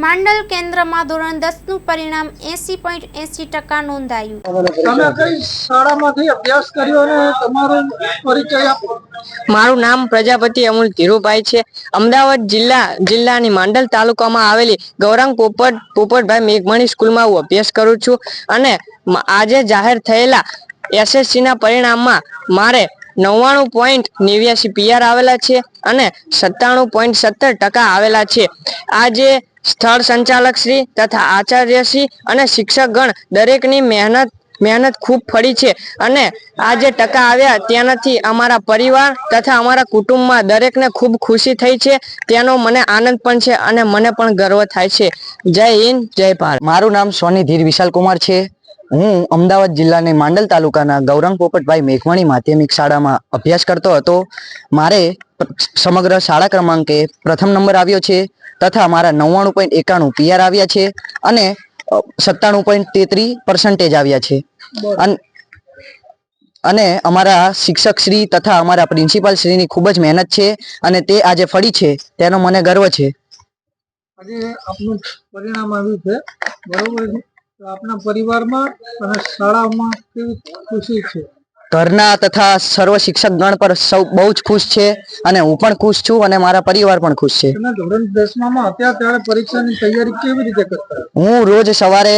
માંડલ કેન્દ્રમાં ધોરણ દસનું પરિણામ એસી પોઈન્ટ એસી ટકા નોંધાયું. તમે કઈ શાળામાંથી અભ્યાસ કર્યો અને તમારો પરિચય આપો. મારું નામ પ્રજાપતિ અમુલ ધીરુભાઈ છે. અમદાવાદ જિલ્લા જિલ્લાની માંડલ તાલુકામાં આવેલી ગૌરાંગ પોપટ પોપટભાઈ મેઘમણી સ્કૂલમાં હું અભ્યાસ કરું છું. અને આજે જાહેર થયેલા એસએસસી ના પરિણામમાં મારે નવ્વાણું પોઈન્ટ નેવ્યાસી પીઆર આવેલા છે અને સત્તાણું પોઈન્ટ સત્તર ટકા આવેલા છે. આજે સ્થળ સંચાલક શ્રી તથા આચાર્યશ્રી અને શિક્ષકગણ દરેકની મહેનત મહેનત ખૂબ ફળી છે અને આ જે ટકા આવ્યા ત્યાંથી અમારા પરિવાર તથા અમારા કુટુંબમાં દરેકને ખૂબ ખુશી થઈ છે. તેનો મને આનંદ પણ છે અને મને પણ ગર્વ થાય છે. જય હિન્દ, જય ભારત. મારું નામ સોની ધીર વિશાલ કુમાર છે. હું અમદાવાદ જિલ્લાની માંડલ તાલુકાના ગૌરંગ પોપટભાઈ મેઘવાણી માધ્યમિક શાળામાં અભ્યાસ કરતો હતો. મારે સમગ્ર શાળા ક્રમાંકે પ્રથમ નંબર આવ્યો છે તથા મારા નવ્વાણું પોઈન્ટ એકાણું પીઆર આવ્યા છે અને સત્તાણું પોઈન્ટ તેત્રીસ પર્સન્ટેજ આવ્યા છે. અન- અને અમારા શિક્ષક શ્રી તથા અમારા પ્રિન્સિપાલ શ્રીની ખૂબ જ મહેનત છે અને તે આજે ફળી છે. તેનો મને ગર્વ છે. આજે આપનું પરિણામ આવ્યું છે. બરોબર આપના પરિવારમાં અને શાળામાં કેવી ખુશી છે? ઘરના તથા સર્વ શિક્ષક ગણ પર સૌ બહુ જ ખુશ છે અને હું પણ ખુશ છું અને મારા પરિવાર પણ ખુશ છે. ધોરણ દસમામાં હતા પરીક્ષાની તૈયારી કેવી રીતે કરતા? હું રોજ સવારે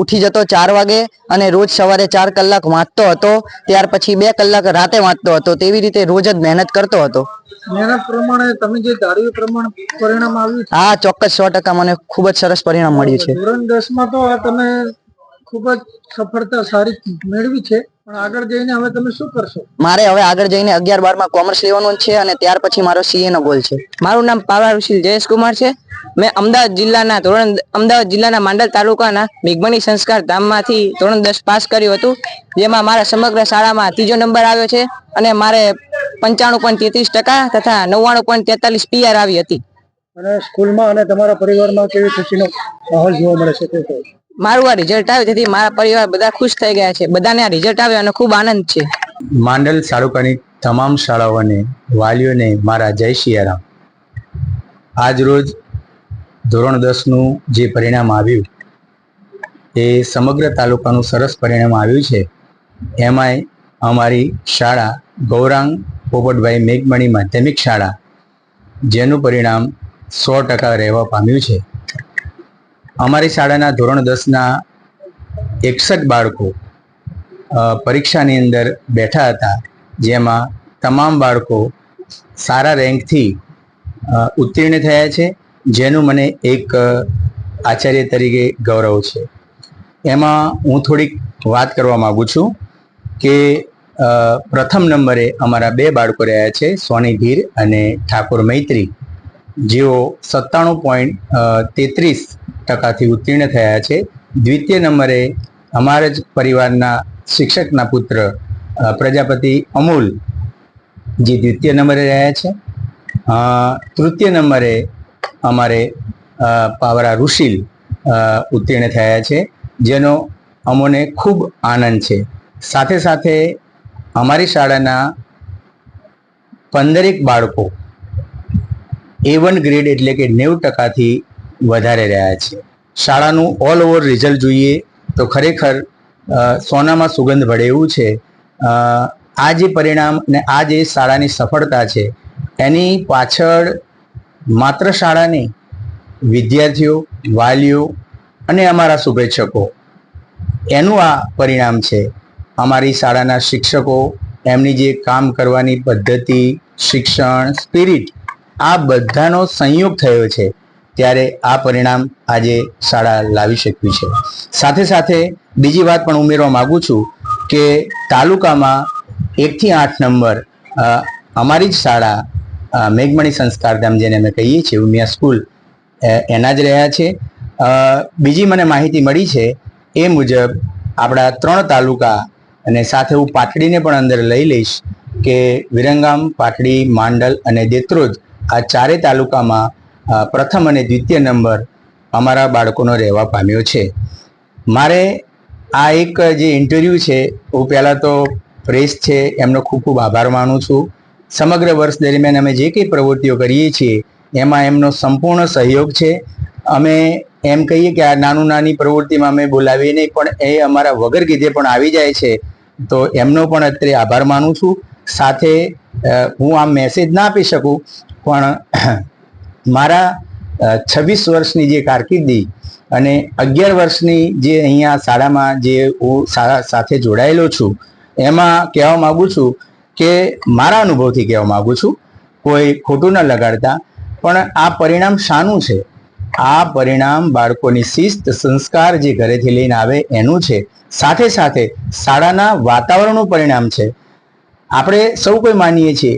ઉઠી જતો ચાર વાગે અને રોજ સવારે ચાર કલાક વાંચતો હતો ત્યાર પછી બે કલાક રાતે વાંચતો હતો તેવી રીતે રોજ જ મહેનત કરતો હતો. મહેનત પ્રમાણે તમે જે ધાર્યું પરિણામ આવ્યું હા ચોક્કસ સો ટકા મને ખૂબ જ સરસ પરિણામ મળ્યું છે. ધોરણ દસમાં તો તમે ખૂબ જ સફળતા સારી મેળવી છે. પણ આગળ જઈને હવે તમે શું કરશો? મારે હવે આગળ જઈને અગિયાર બારમાં કોમર્સ લેવાનું છે અને ત્યાર પછી મારો સીએ નો ગોલ છે. મારું નામ પાવા જયેશ કુમાર છે. મેં અમદાવાદ જિલ્લાના ધોરણ અમદાવાદ જિલ્લાના માંડલ તાલુકાના મેઘમણી સંસ્કાર ધામમાંથી ધોરણ દસ પાસ કર્યું હતું. જેમાં મારા સમગ્ર શાળામાં ત્રીજો નંબર આવ્યો છે અને મારે પંચાણું પોઈન્ટ તેત્રીસ ટકા તથા નવ્વાણું પોઈન્ટ તેતાલીસ પીઆર આવી હતી. અને સ્કૂલમાં અને તમારા પરિવારમાં કેવી ખુશીનો માહોલ જોવા મળે છે તે. મારું આ રિઝલ્ટ આવ્યું તેથી મારા પરિવાર બધા ખુશ થઈ ગયા છે. બધાને આ રિઝલ્ટ આવ્યો અને ખૂબ આનંદ છે. માંડલ તાલુકાની તમામ શાળાઓને, વાલીઓને મારા જય શિયારામ. આજ રોજ ધોરણ દસનું જે પરિણામ આવ્યું, એ સમગ્ર તાલુકાનું સરસ પરિણામ આવ્યું છે. એમાંય અમારી શાળા ગૌરાંગ પોપટભાઈ મેઘમણી માધ્યમિક શાળા, જેનું પરિણામ સો ટકા રહેવા પામ્યું છે. અમારી શાળાના ધોરણ દસના એકસઠ બાળકો પરીક્ષાની અંદર બેઠા હતા, જેમાં તમામ બાળકો સારા રેન્કથી ઉત્તીર્ણ થયા છે, જેનું મને એક આચાર્ય તરીકે ગૌરવ છે. એમાં હું થોડીક વાત કરવા માગું છું કે પ્રથમ નંબરે અમારા બે બાળકો રહ્યા છે સોની ધીર અને ઠાકોર મૈત્રી. જેઓ સત્તાણું પોઈન્ટ તેત્રીસ ટકાથી ઉત્તીર્ણ થયા છે. દ્વિતીય નંબરે અમારા જ પરિવારના શિક્ષકના પુત્ર પ્રજાપતિ અમૂલ જે દ્વિતીય નંબરે રહ્યા છે. તૃતીય નંબરે અમારે પાવરા ઋષિલ ઉત્તીર્ણ થયા છે, જેનો અમોને ખૂબ આનંદ છે. સાથે સાથે અમારી શાળાના પંદરેક બાળકો એ વન ગ્રેડ એટલે કે નેવું ટકાથી વધારે રહ્યા છે. શાળાનું ઓલ ઓવર રિઝલ્ટ જોઈએ તો ખરેખર સોનામાં સુગંધ ભળે એવું છે. આ જે પરિણામ અને આ જે શાળાની સફળતા છે, એની પાછળ માત્ર શાળા વિદ્યાર્થીઓ, વાલીઓ અને અમારા શુભેચ્છકો. એનું આ પરિણામ છે, અમારી શાળાના શિક્ષકો, એમની જે કામ કરવાની પદ્ધતિ, શિક્ષણ, સ્પિરિટ, આ બધાનો સંયોગ થયો છે. ત્યારે આ પરિણામ આજે શાળા લાવી શક્યું છે. સાથે સાથે બીજી વાત પણ ઉમેરવા માગું છું કે તાલુકામાં એકથી આઠ નંબર અમારી જ શાળા મેઘમણી સંસ્કારધામ જેને અમે કહીએ છીએ, ઉમિયા સ્કૂલ એના જ રહ્યા છે. બીજી મને માહિતી મળી છે એ મુજબ આપણા ત્રણ તાલુકા અને સાથે હું પાટડીને પણ અંદર લઈ લઈશ કે વિરંગામ, પાટડી, માંડલ અને દેત્રોજ આ ચારે તાલુકામાં પ્રથમ અને દ્વિતીય નંબર અમારા બાળકોનો રહેવા પામ્યો છે. મારે આ એક જે ઇન્ટરવ્યૂ છે, હું પહેલાં તો પ્રેસ છે, એમનો ખૂબ ખૂબ આભાર માનું છું. સમગ્ર વર્ષ દરમિયાન અમે જે કંઈ પ્રવૃત્તિઓ કરીએ છીએ, એમાં એમનો સંપૂર્ણ સહયોગ છે. અમે એમ કહીએ કે આ નાનું નાની પ્રવૃત્તિમાં અમે બોલાવીએ નહીં, પણ એ અમારા વગર કીધે પણ આવી જાય છે, તો એમનો પણ અત્યારે આભાર માનું છું. સાથે હું આમ મેસેજ ના આપી શકું, પણ મારા છવ્વીસ વર્ષની જે કારકિર્દી અને અગિયાર વર્ષની જે અહીંયા શાળામાં જે હું શાળા સાથે જોડાયેલો છું, એમાં કહેવા માગું છું કે મારા અનુભવથી કહેવા માગું છું, કોઈ ખોટું ન લગાડતા, પણ આ પરિણામ શાનું છે? આ પરિણામ બાળકોની શિસ્ત, સંસ્કાર જે ઘરેથી લઈને આવે એનું છે. સાથે સાથે શાળાના વાતાવરણનું પરિણામ છે. આપણે સૌ કોઈ માનીએ છીએ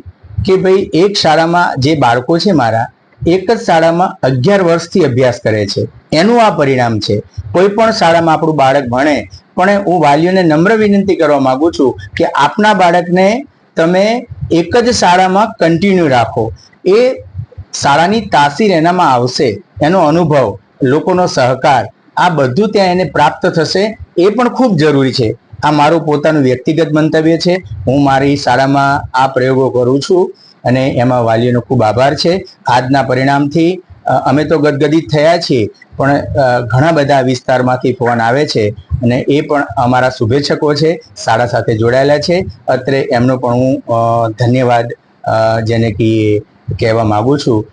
કે ભાઈ એક શાળામાં જે બાળકો છે મારા એક જ શાળામાં અગિયાર વર્ષથી અભ્યાસ કરે છે. એનું આ પરિણામ છે. કોઈ પણ શાળામાં આપણું બાળક ભણે, પણ હું વાલીઓને નમ્ર વિનંતી કરવા માંગુ છું કે આપના બાળકને તમે એક જ શાળામાં કન્ટિન્યુ રાખો. એ શાળાની તાસીર એનામાં આવશે. એનો અનુભવ, લોકોનો સહકાર, આ બધું ત્યાં એને પ્રાપ્ત થશે એ પણ ખૂબ જરૂરી છે. આ મારું પોતાનું વ્યક્તિગત મંતવ્ય છે. હું મારી શાળામાં આ પ્રયોગો કરું છું. અને એમાં વાલીઓનો ખૂબ આભાર છે. આજના પરિણામથી અમે તો ગદગદિત થયા છીએ, પણ ઘણા બધા વિસ્તારમાંથી ફોન આવે છે અને એ પણ અમારા શુભેચ્છકો છે શાળા સાથે જોડાયેલા છે. અત્રે એમનો પણ હું ધન્યવાદ જેને કે કહેવા માગું છું.